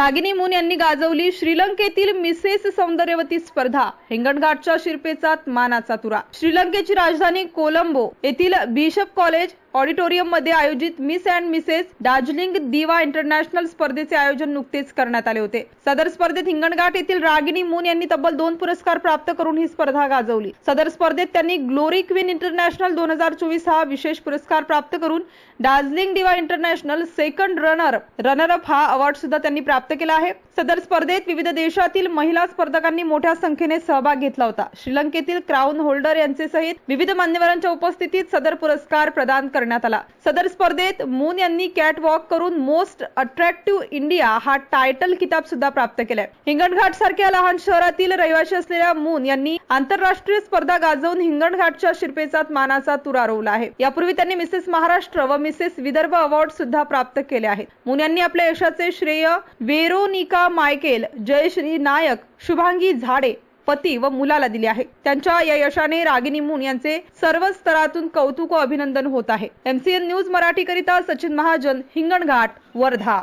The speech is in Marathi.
रागिनी मून यांनी गाजवली श्रीलंकेतील मिसेस सौंदर्यवती स्पर्धा हिंगणघाटच्या शिरपेचात मानाचा तुरा. श्रीलंकेची राजधानी कोलंबो येथील बिशप कॉलेज ऑडिटोरियममध्ये आयोजित miss and Mrs Darjeeling diva international स्पर्धेचे आयोजन नुकतेच करण्यात आले होते. सदर स्पर्धेत हिंगणघाट येथील रागिनी मून यांनी तब्बल दोन पुरस्कार प्राप्त करून ही स्पर्धा गाजवली. सदर स्पर्धेत त्यांनी ग्लोरी क्वीन इंटरनॅशनल दोन हजार चोवीस हा विशेष पुरस्कार प्राप्त करून Darjeeling diva international second runner runner up हा अवॉर्ड सुद्धा त्यांनी प्राप्त केला आहे. सदर स्पर्धेत विविध देशातील महिला स्पर्धकांनी मोठ्या संख्येने सहभाग घेतला होता. श्रीलंकेतील क्राऊन होल्डर यांचे सहित विविध मान्यवरांच्या उपस्थितीत सदर पुरस्कार प्रदान करण्यात आला. सदर स्पर्धेत मून यांनी कॅट वॉक करून मोस्ट अट्रॅक्टिव्ह इंडिया हा टायटल किताब सुद्धा प्राप्त केलाय. हिंगणघाट सारख्या लहान शहरातील रहिवासी असलेल्या मून यांनी आंतरराष्ट्रीय स्पर्धा गाजवून हिंगणघाटच्या शिरपेचात मानाचा तुरा रोवला आहे. यापूर्वी त्यांनी मिसेस महाराष्ट्र व मिसेस विदर्भ अवॉर्ड सुद्धा प्राप्त केले आहेत. मून यांनी आपल्या यशाचे श्रेय वेरोनिका मायकेल जयश्री नायक शुभांगी झाडे पती व मुलाला दिले आहे. त्यांच्या या यशाने रागिनी मून यांचे सर्व स्तरातून कौतुक व अभिनंदन होत आहे. एमसीएन न्यूज मराठी करिता सचिन महाजन हिंगणघाट वर्धा.